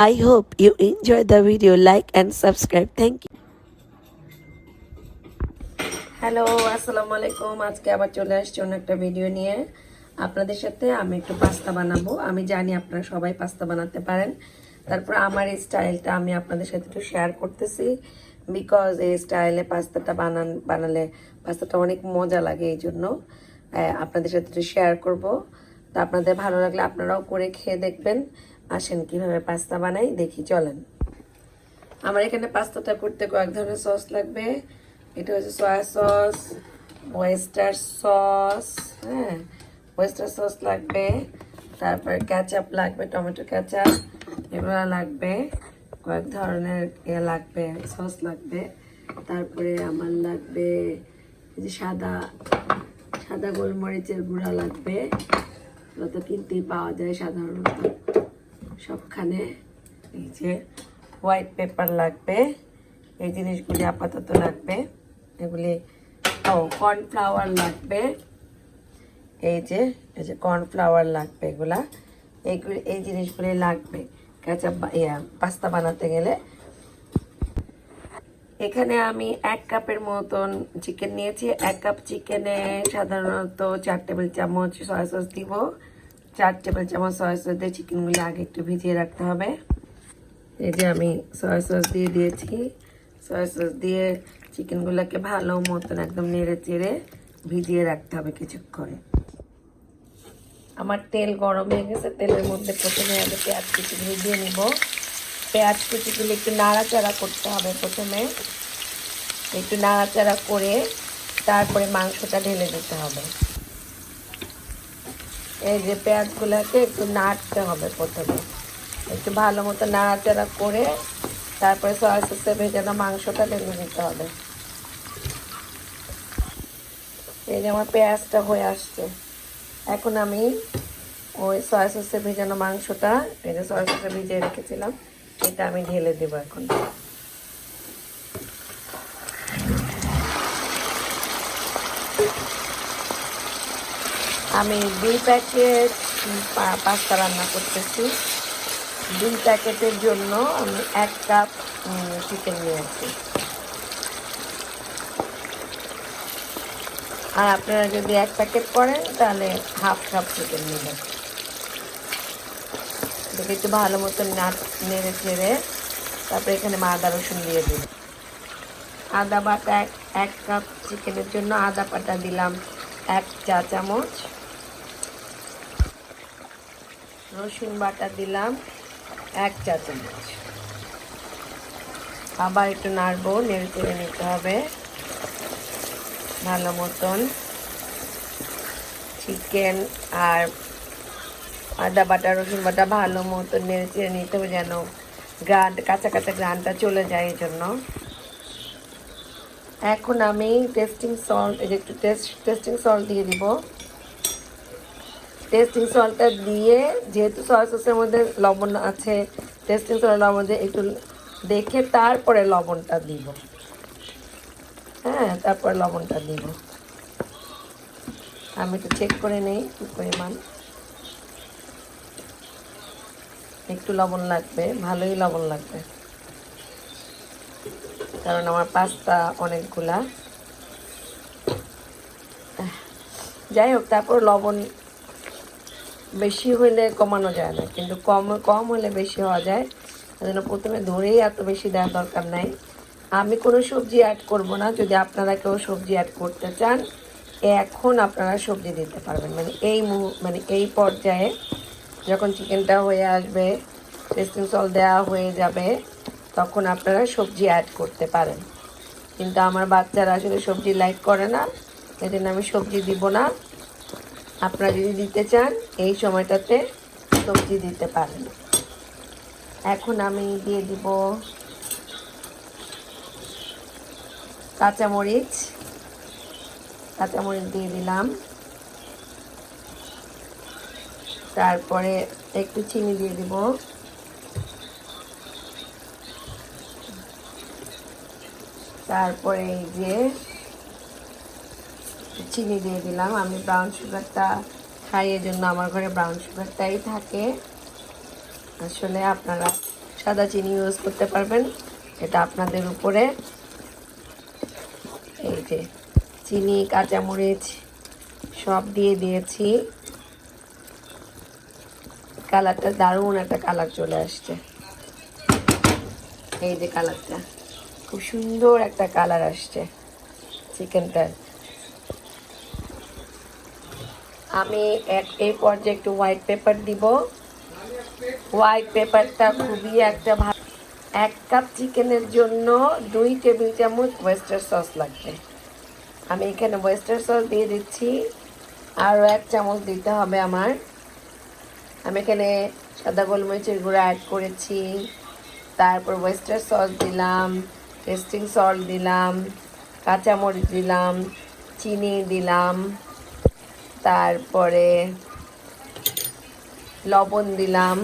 I hope you enjoy the video. Like and subscribe. Thank you. Hello আসসালামু আলাইকুম আজকে আবার চলে আসছি অন্য একটা ভিডিও নিয়ে। আপনাদের সাথে আমি একটু পাস্তা বানাবো। আমি জানি আপনারা সবাই পাস্তা বানাতে পারেন। তারপর আমার এই স্টাইলটা আমি আপনাদের সাথে একটু শেয়ার করতেছি। বিকজ এই স্টাইলে পাস্তাটা বানান বানালে পাস্তাটা অনেক মজা লাগে এই জন্য। আপনাদের সাথে একটু শেয়ার করব। তা আপনাদের ভালো লাগলে আপনারাও করে খেয়ে দেখবেন। আসেন কীভাবে পাস্তা বানাই, দেখি, চলেন। আমার এখানে পাস্তাটা করতে কয়েক ধরনের সস লাগবে। এটা হচ্ছে সয়া সস ওয়েস্টার সস হ্যাঁ ওয়েস্টার সস লাগবে। তারপরে ক্যাচাপ লাগবে, টমেটো ক্যাচাপ এগুলো লাগবে। কয়েক ধরনের ইয়ে লাগবে, সস লাগবে। তারপরে আমার লাগবে এই যে সাদা সাদা গোলমরিচের গুঁড়া লাগবে। এগুলো তো কিনতেই পাওয়া যায় সাধারণত। সবখানে এই যে হোয়াইট পেপার লাগবে, এই জিনিসগুলি আপাতত লাগবে। এগুলি, ও কর্নফ্লাওয়ার লাগবে। এই যে এই যে কর্নফ্লাওয়ার লাগবে এগুলা। এইগুলি, এই জিনিসগুলি লাগবে। কাঁচা ইয়া, পাস্তা বানাতে গেলে। এখানে আমি এক কাপের মতন চিকেন নিয়েছি। এক কাপ চিকেনে সাধারণত চার টেবিল চামচ সয়া সস দিব। চার টেবিল চামচ সয়া সস দিয়ে চিকেনগুলি আগে একটু ভিজিয়ে রাখতে হবে। এই যে আমি সয়া সস দিয়ে দিয়েছি। সয়া সস দিয়ে চিকেনগুলোকে ভালো মতন একদম নেড়ে চেড়ে ভিজিয়ে রাখতে হবে কিছুক্ষণ। আমার তেল গরম হয়ে গেছে, তেলের মধ্যে প্রথমে আগে পেঁয়াজ কুচিগুলি ভিজিয়ে নিব। পেঁয়াজ কুচিগুলি একটু নাড়াচাড়া করতে হবে প্রথমে। একটু নাড়াচাড়া করে তারপরে মাংসটা ঢেলে দিতে হবে। এই যে পেঁয়াজগুলোকে একটু নাড়তে হবে প্রথমে। একটু ভালো মতো নাড়াচাড়া করে তারপরে সয়া সসে ভেজানো মাংসটা ঢেলে নিতে হবে। এই যে আমার পেঁয়াজটা হয়ে আসছে। এখন আমি ওই সয়া সসে ভেজানো মাংসটা, এই যে সয়া সসে ভিজিয়ে রেখেছিলাম, এটা আমি ঢেলে দেবো এখন। আমি দুই প্যাকেট পাস্তা রান্না করতেছি। দুই প্যাকেটের জন্য আমি এক কাপ চিকেন নিয়েছি। আর আপনারা যদি এক প্যাকেট করেন, তাহলে হাফ কাপ চিকেন নেবেন। এটাকে একটু ভালো মতো নাট নেড়ে চেড়ে, তারপরে এখানে আদা রসুন দিয়ে দিই আদা বাটা এক এক কাপ চিকেনের জন্য আদা বাটা দিলাম এক চা চামচ রসুন বাটা দিলাম, এক চা চামচ। আবার একটু নাড়বো, নেড়ে চেড়ে নিতে হবে। ভালো মতন চিকেন আর আদা বাটা, রসুন বাটা ভালো মতন নেড়ে চেড়ে নিতে হবে যেন গ্রান, কাঁচা কাঁচা গ্রানটা চলে যায় এই জন্য এখন আমি টেস্টিং সল্ট একটু টেস্ট, টেস্টিং সল্ট দিয়ে দিব। টেস্টিং সল্টটা দিয়ে যেহেতু সয়া সসের মধ্যে লবণ আছে টেস্টিং সল্টের মধ্যে একটু দেখে তারপরে লবণটা দিব। হ্যাঁ তারপরে লবণটা দিব। আমি একটু চেক করে নেই, কি পরিমাণ। একটু লবণ লাগবে, ভালোই লবণ লাগবে। কারণ আমার পাস্তা অনেকগুলা। যাই হোক, তারপর লবণ বেশি হইলে কমানো যায় না, কিন্তু কম কম হলে বেশি হওয়া যায়। জন্য প্রথমে ধরেই এত বেশি দেওয়ার দরকার নাই। আমি কোনো সবজি অ্যাড করব না, যদি আপনারা কেউ সবজি অ্যাড করতে চান, এখন আপনারা সবজি দিতে পারবেন। মানে এই মানে এই পর্যায়ে যখন চিকেনটা হয়ে আসবে, টেস্টিং সল দেওয়া হয়ে যাবে, তখন আপনারা সবজি অ্যাড করতে পারেন। কিন্তু আমার বাচ্চারা আসলে সবজি লাইক করে না এই আমি সবজি দিব না। আপনারা যদি দিতে চান, এই সময়টাতে সবজি দিতে পারেন। এখন আমি দিয়ে দিব কাঁচামরিচ। কাঁচামরিচ দিয়ে দিলাম। তারপরে একটু চিনি দিয়ে দিব। তারপরে এই যে চিনি দিয়ে দিলাম। আমি ব্রাউন সুগারটা খাই জন্য আমার ঘরে ব্রাউন সুগারটাই থাকে। আসলে আপনারা সাদা চিনি ইউজ করতে পারবেন, এটা আপনাদের উপরে। এই যে চিনি, কাঁচামরিচ সব দিয়ে দিয়েছি। কালারটা দারুণ একটা কালার চলে আসছে। এই যে কালারটা, খুব সুন্দর একটা কালার আসছে চিকেনটার। আমি এক এই পর্যায়ে একটু হোয়াইট পেপার দিব। হোয়াইট পেপারটা খুবই একটা ভালো এক কাপ চিকেনের জন্য দুই টেবিল চামচ ওয়েস্টার সস লাগবে। আমি এখানে ওয়েস্টার সস দিয়ে দিচ্ছি। আরও এক চামচ দিতে হবে আমার। আমি এখানে সাদা গোলমরিচের গুঁড়ো অ্যাড করেছি। তারপর ওয়েস্টার সস দিলাম টেস্টিং সল্ট দিলাম, কাঁচামরিচ দিলাম, চিনি দিলাম। তারপরে লবণ দিলাম।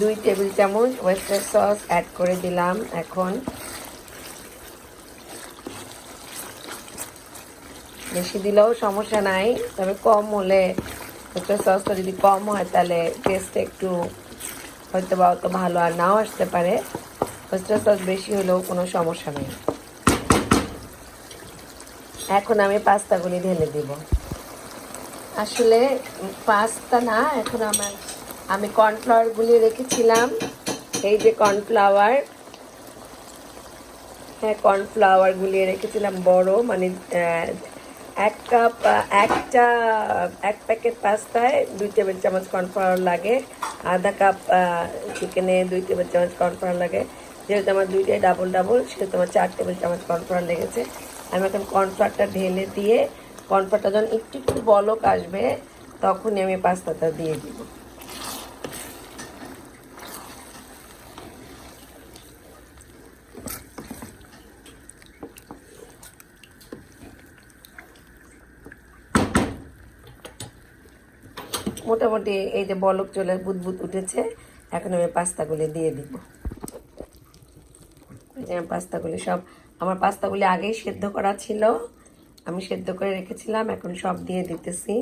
দুই টেবিল চামচ ওয়েস্টার সস অ্যাড করে দিলাম এখন। বেশি দিলেও সমস্যা নাই, তবে কম হলে ওয়েস্টার সসটা যদি কম হয় তাহলে টেস্ট একটু হয়তো বা অত ভালো আর নাও আসতে পারে। ওয়েস্টার সস বেশি হলেও কোনো সমস্যা নেই। এখন আমি পাস্তাগুলি ঢেলে দিব। আসলে পাস্তা না, এখন আমার, আমি কর্নফ্লাওয়ারগুলি রেখেছিলাম। এই যে কর্নফ্লাওয়ার হ্যাঁ কর্নফ্লাওয়ার গুলিয়ে রেখেছিলাম বড় মানে এক কাপ, একটা, এক প্যাকেট পাস্তায় দুই টেবিল চামচ কর্নফ্লাওয়ার লাগে, আধা কাপ চিকেনে দুই টেবিল চামচ কর্নফ্লাওয়ার লাগে। যেহেতু আমার দুইটাই ডাবল ডাবল সেহেতু আমার চার টেবিল চামচ কর্নফ্লাওয়ার লেগেছে। আমি এখন কর্নফ্লাওয়ারটা ঢেলে দিয়ে, কর্নফ্লাওয়ারটা যখন একটু একটু বলক আসবে, তখনই আমি পাস্তাটা দিয়ে দিব। মোটামুটি এই যে বলক চলে বুদবুদ উঠেছে, এখন আমি পাস্তাগুলি দিয়ে দিব। পাস্তাগুলি সব আমার পাস্তাগুলি আগেই সেদ্ধ করা ছিল। আমি সেদ্ধ করে রেখেছিলাম, এখন সব দিয়ে দিতেছি।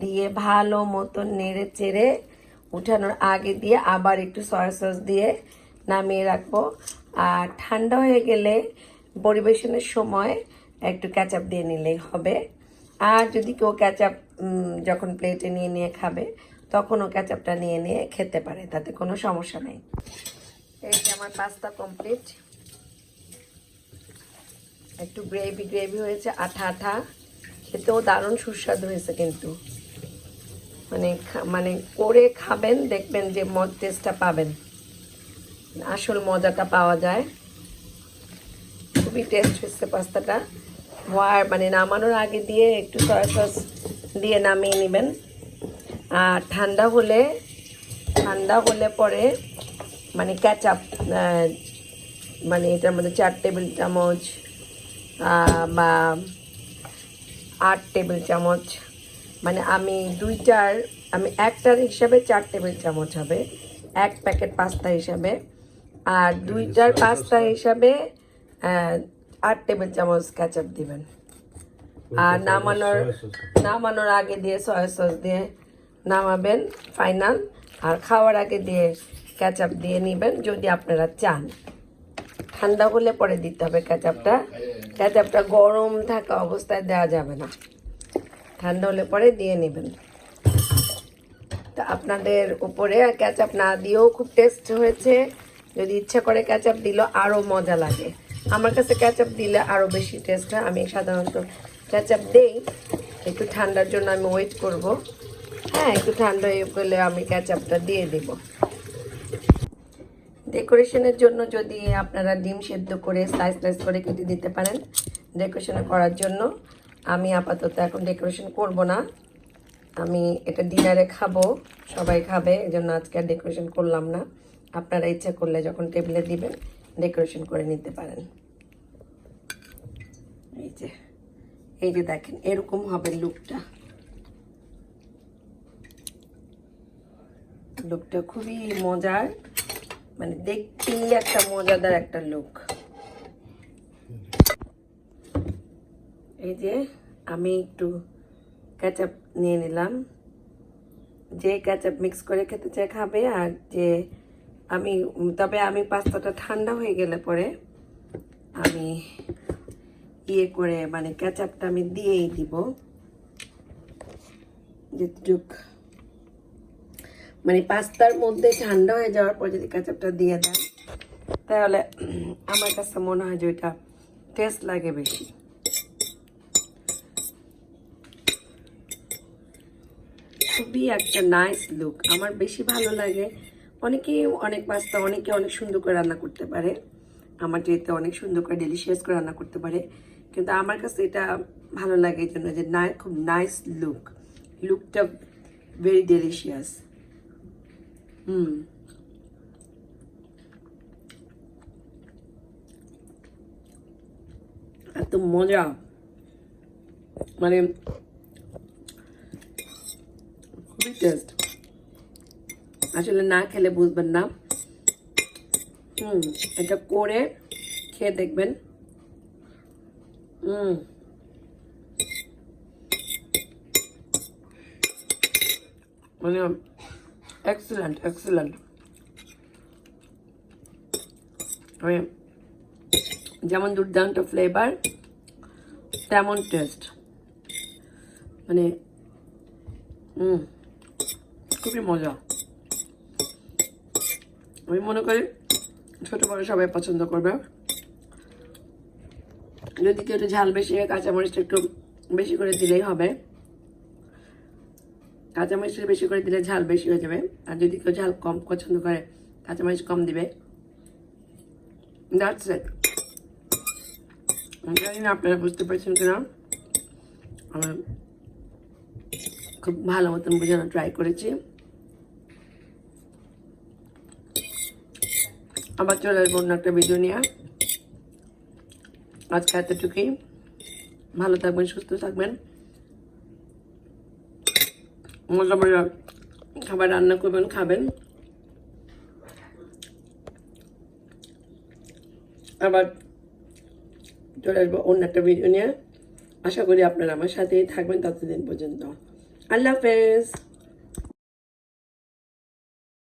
দিয়ে ভালো মতো নেড়ে চেড়ে উঠানোর আগে দিয়ে আবার একটু সয়া সস দিয়ে নামিয়ে রাখব। আর ঠান্ডা হয়ে গেলে পরিবেশনের সময় একটু ক্যাচাপ দিয়ে নিলেই হবে। আর যদি কেউ ক্যাচাপ যখন প্লেটে নিয়ে নিয়ে খাবে তখন তখনও ক্যাচাপটা নিয়ে নিয়ে খেতে পারে, তাতে কোনো সমস্যা নেই। এই যে আমার পাস্তা কমপ্লিট একটু গ্রেভি গ্রেভি হয়েছে, আঠা আঠা। খেতেও দারুণ সুস্বাদু হয়েছে কিন্তু। মানে মানে করে খাবেন, দেখবেন যে মজ টেস্টটা পাবেন। আসল মজাটা পাওয়া যায়। খুবই টেস্ট হচ্ছে পাস্তাটা। হওয়ার মানে নামানোর আগে দিয়ে একটু সয়া সস দিয়ে নামিয়ে নেবেন। আর ঠান্ডা হলে ঠান্ডা হলে পরে মানে ক্যাচাপ মানে এটার মধ্যে চার টেবিল চামচ বা আট টেবিল চামচ মানে আমি দুইটার আমি একটার হিসাবে চার টেবিল চামচ হবে এক প্যাকেট পাস্তা হিসাবে আর দুইটার পাস্তা হিসাবে আট টেবিল চামচ ক্যাচাপ দিবেন। আর নামানোর নামানোর আগে দিয়ে সয়া সস দিয়ে নামাবেন ফাইনাল। আর খাওয়ার আগে দিয়ে ক্যাচাপ দিয়ে নেবেন যদি আপনারা চান। ঠান্ডা হলে পরে দিতে হবে ক্যাচাপটা ক্যাচাপটা গরম থাকা অবস্থায় দেওয়া যাবে না। ঠান্ডা হলে পরে দিয়ে নেবেন। তা আপনাদের উপরে আর ক্যাচাপ না দিয়েও খুব টেস্ট হয়েছে। যদি ইচ্ছা করে ক্যাচাপ দিলেও আরও মজা লাগে। আমার কাছে ক্যাচাপ দিলে আরও বেশি টেস্ট হয়। আমি সাধারণত ক্যাচাপ দেই। একটু ঠান্ডার জন্য আমি ওয়েট করব। হ্যাঁ একটু ঠান্ডা হয়ে গেলে আমি ক্যাচাপটা দিয়ে দিব। ডেকোরেশনের জন্য যদি আপনারা ডিম সেদ্ধ করে স্লাইস স্লাইস করে কেটে দিতে পারেন ডেকোরেশন করার জন্য। আমি আপাতত এখন ডেকোরেশন করব না। আমি এটা ডিনারে খাব, সবাই খাবে এই জন্য আজকে আর ডেকোরেশন করলাম না। আপনারা ইচ্ছা করলে যখন টেবিলে দিবেন, ডেকোরেশন করে নিতে পারেন। এই যে এই যে দেখেন, এরকম হবে লুকটা। লুকটা খুবই মজার। মানে দেখতেই একটা মজাদার একটা লুক এই যে আমি একটু ক্যাচাপ নিয়ে নিলাম। যে ক্যাচাপ মিক্স করে খেতে চায় খাবে আর যে আমি, তবে আমি পাস্তাটা ঠান্ডা হয়ে গেলে পরে আমি ইয়ে করে মানে কেচাপটা আমি দিয়েই দিব। যেটুক মানে পাস্তার মধ্যে ঠান্ডা হয়ে যাওয়ার পর যদি কেচাপটা দিয়ে দেন, তাহলে আমার কাছে মনে হয় যে ওইটা টেস্ট লাগে বেশি। খুবই একটা নাইস লুক আমার বেশি ভালো লাগে। অনেকেই অনেক পাস্তা অনেকে অনেক সুন্দর করে রান্না করতে পারে। আমার যেতে অনেক সুন্দর করে ডেলিশিয়াস করে রান্না করতে পারে। কিন্তু আমার কাছে এটা ভালো লাগে এই জন্য যে না খুব নাইস লুক লুকটা ভেরি ডেলিশিয়াস হুম এত মজা মানে খুবই টেস্ট আসলে না খেলে বুঝবেন না হুম এটা করে খেয়ে দেখবেন হুম মানে এক্সেলেন্ট এক্সেলেন্ট যেমন দুর্দান্ত ফ্লেভার তেমন টেস্ট মানে খুবই মজা। আমি মনে করি ছোট বড় সবাই পছন্দ করবে। যদি কেউ একটু ঝাল বেশি কাঁচামরিচটা একটু বেশি করে দিলেই হবে। কাঁচামরিচটা বেশি করে দিলে ঝাল বেশি হয়ে যাবে। আর যদি কেউ ঝাল কম পছন্দ করে, কাঁচামরিচ কম দিবে। জানি না আপনারা বুঝতে পারছেন কিনা। আমি খুব ভালো মতন বোঝানো ট্রাই করেছি। আবার চলে আসব অন্য একটা ভিডিও নিয়ে। আজকে এতটুকুই। ভালো থাকবেন, সুস্থ থাকবেন। মজা মজা খাবার রান্না করবেন, খাবেন। আবার চলে আসব অন্য একটা ভিডিও নিয়ে। আশা করি আপনারা আমার সাথেই থাকবেন ততদিন পর্যন্ত। আল্লাহ হাফেজ।